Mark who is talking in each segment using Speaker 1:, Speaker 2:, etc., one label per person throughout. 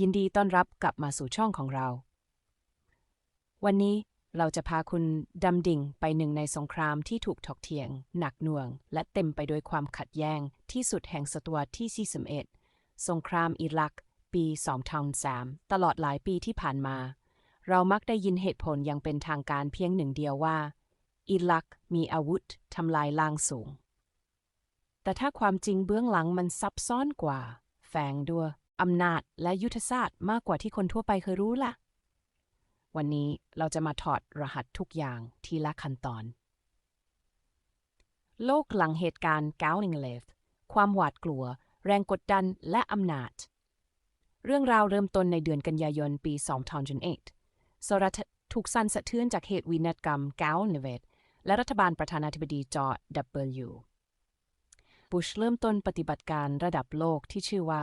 Speaker 1: ยินดีต้อนรับกลับมาสู่ช่องของเรา วันนี้เราจะพาคุณดำดิ่งไปหนึ่งในสงครามที่ถูกถกเถียง หนักหน่วง และเต็มไปด้วยความขัดแย้งที่สุดแห่งศตวรรษที่41สงครามอิรัก ปี2003ตลอดหลายปีที่ผ่านมา เรามักได้ยินเหตุผลอย่างเป็นทางการเพียงหนึ่งเดียวว่า อิรักมีอาวุธทำลายล้างสูง แต่ถ้าความจริงเบื้องหลังมันซับซ้อนกว่า แฝงด้วย อำนาจและยุทธศาสตร์มากกว่าที่คนทั่วไปเคยรู้ล่ะ วันนี้เราจะมาถอดรหัสทุกอย่างทีละขั้นตอน โลกหลังเหตุการณ์กาวนิงเลฟความหวาดกลัว แรงกดดันและอำนาจ เรื่องราวเริ่มต้นในเดือนกันยายนปี 2008สหรัฐถูกสั่นสะเทือนจากเหตุวินาศกรรมกาวนิเวศและรัฐบาลประธานาธิบดีจอร์จ W. บุชเริ่มต้นปฏิบัติการระดับโลกที่ชื่อว่า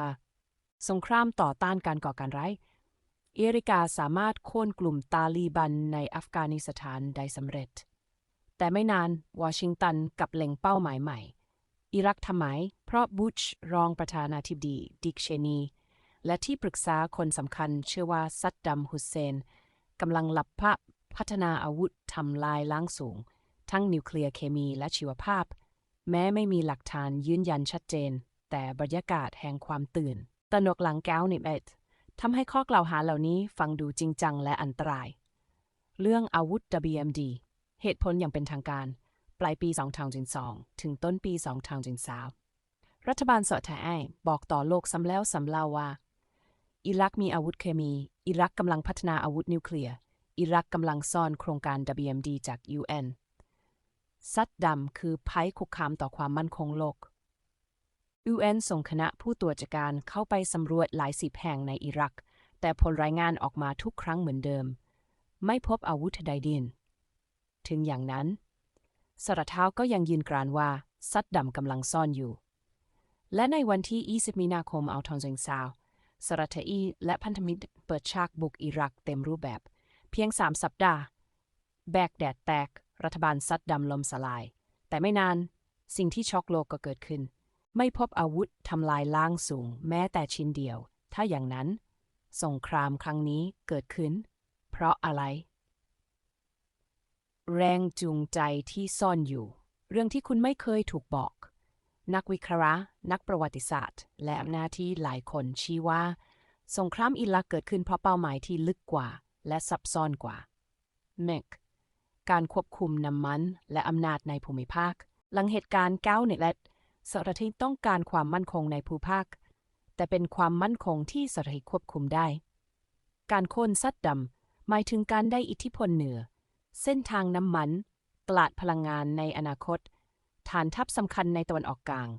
Speaker 1: สงครามต่อต้านการก่อการร้ายเอริกาสามารถโค่นกลุ่มตาลีบันในอัฟกานิสถานได้สำเร็จ แต่ไม่นานวอชิงตันกับเล็งเป้าหมายใหม่ อิรักทำไมเพราะบุชรองประธานาธิบดีดิกเชนี และที่ปรึกษาคนสำคัญเชื่อว่าซัดดัมฮุสเซนกำลังหลับพระพัฒนาอาวุธทำลายล้างสูง ทั้งนิวเคลียร์เคมีและชีวภาพ แม้ไม่มีหลักฐานยืนยันชัดเจน แต่บรรยากาศแห่งความตื่น ตนกหลังแก้วนิเอ็ดทำให้ข้อกล่าวหาเหล่านี้ฟังดูจริงจังและอันตราย เรื่องอาวุธ WMD เหตุผลอย่างเป็นทางการ ปลายปี 2002ถึงต้นปี 2003รัฐบาลสอแทไอบอกต่อโลกซ้ำแล้วซ้ำเล่าว่า อิรักมีอาวุธเคมี อิรักกำลังพัฒนาอาวุธนิวเคลียร์ อิรักกำลังซ่อนโครงการ WMD จาก UN ซัดดัมคือภัยคุกคามต่อความมั่นคงโลก UN ส่งคณะผู้ตรวจการเข้าไปสำรวจหลายสิบแห่งในอิรัก แต่ผลรายงานออกมาทุกครั้งเหมือนเดิม ไม่พบอาวุธใดดิน ถึงอย่างนั้น สระเท้าก็ยังยืนกรานว่าซัดดัมกำลังซ่อนอยู่ และในวันที่ 20 มีนาคมเอาทองเซงซาวสระเทอีและพันธมิตรเปิดฉากบุกอิรักเต็มรูปแบบ เพียงสามสัปดาห์ แบกแดดแตก รัฐบาลซัดดัมล่มสลาย แต่ไม่นาน สิ่งที่ช็อกโลกก็เกิดขึ้น ไม่พบอาวุธทำลายล้างสูงแม้แต่ชิ้นเดียว ถ้าอย่างนั้น สงครามครั้งนี้เกิดขึ้น เพราะอะไร แรงจูงใจที่ซ่อนอยู่ เรื่องที่คุณไม่เคยถูกบอก นักวิเคราะห์ นักประวัติศาสตร์ และหน้าที่หลายคนชี้ว่า สงครามอิรักเกิดขึ้นเพราะเป้าหมายที่ลึกกว่า และซับซ้อนกว่าเมกการควบคุมน้ำมันและอำนาจในภูมิภาค หลังเหตุการณ์ก้าวเนเลต สหรัฐต้องการความมั่นคงในภูมิภาค แต่เป็นความมั่นคงที่สหรัฐควบคุมได้ การโค่นซัดดำหมายถึงการได้อิทธิพลเหนือ เส้นทางน้ำมัน ตลาดพลังงานในอนาคต ฐานทัพสำคัญในตะวันออกกลาง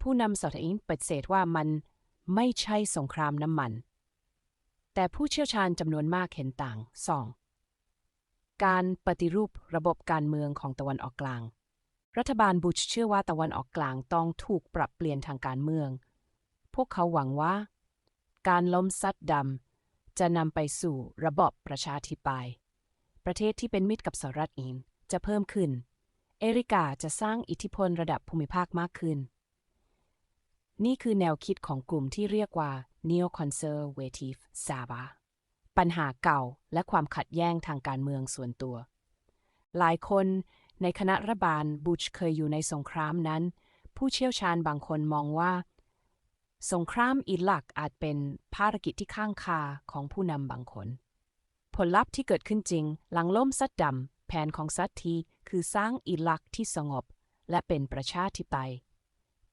Speaker 1: ผู้นำสหรัฐปฏิเสธว่ามันไม่ใช่สงครามน้ำมัน แต่ผู้เชี่ยวชาญจำนวนมากเห็นต่างสองการปฏิรูประบบการเมืองของตะวันออกกลาง รัฐบาลบุชเชื่อว่าตะวันออกกลางต้องถูกปรับเปลี่ยนทางการเมือง พวกเขาหวังว่า การล้มซัดดำจะนำไปสู่ระบอบประชาธิปไตย ประเทศที่เป็นมิตรกับสหรัฐเองจะเพิ่มขึ้น เอริกาจะสร้างอิทธิพลระดับภูมิภาคมากขึ้น นี่คือแนวคิดของกลุ่มที่เรียกว่า Neo-Conservative Saba ปัญหาเก่าและความขัดแย้งทางการเมืองส่วนตัว หลายคน ในคณะรัฐบาลบุชเคยอยู่ในสงครามนั้น ผู้เชี่ยวชาญบางคนมองว่า สงครามอิรักอาจเป็นภารกิจที่ข้างคาของผู้นำบางคน ผลลัพธ์ที่เกิดขึ้นจริง หลังล่มซัดดัมแผนของซัดทีคือสร้างอิรักที่สงบ และเป็นประชาธิปไตย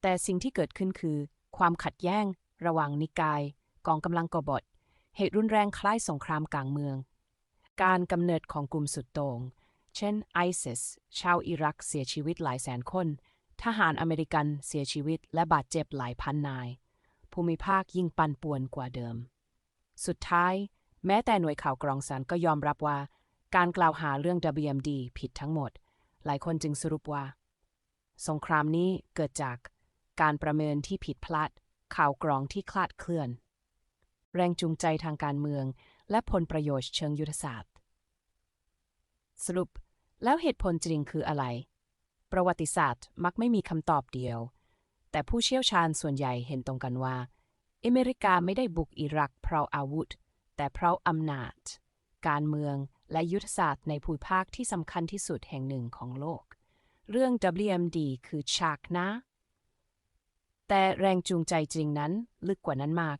Speaker 1: แต่สิ่งที่เกิดขึ้นคือ ความขัดแย้ง ระหว่างนิกายกองกำลังกบฏ เหตุรุนแรงคล้ายสงครามกลางเมือง การกำเนิดของกลุ่มสุดโต่ง เช่นไอซิสชาวอิรักเสียชีวิตหลายแสนคน ทหารอเมริกันเสียชีวิตและบาดเจ็บหลายพันนาย ภูมิภาคยิ่งปั่นป่วนกว่าเดิม สุดท้าย แม้แต่หน่วยข่าวกรองสันก็ยอมรับว่า การกล่าวหาเรื่อง WMD ผิดทั้งหมด หลายคนจึงสรุปว่า สงครามนี้เกิดจากการประเมินที่ผิดพลาด ข่าวกรองที่คลาดเคลื่อน แรงจูงใจทางการเมือง และผลประโยชน์เชิงยุทธศาสตร์ สรุป แล้วเหตุผลจริงคืออะไร ประวัติศาสตร์มักไม่มีคำตอบเดียว แต่ผู้เชี่ยวชาญส่วนใหญ่เห็นตรงกันว่า อเมริกาไม่ได้บุกอิรักเพราะอาวุธ แต่เพราะอำนาจ การเมืองและยุทธศาสตร์ในภูมิภาคที่สำคัญที่สุดแห่งหนึ่งของโลก เรื่อง WMD คือฉากนะ แต่แรงจูงใจจริงนั้นลึกกว่านั้นมาก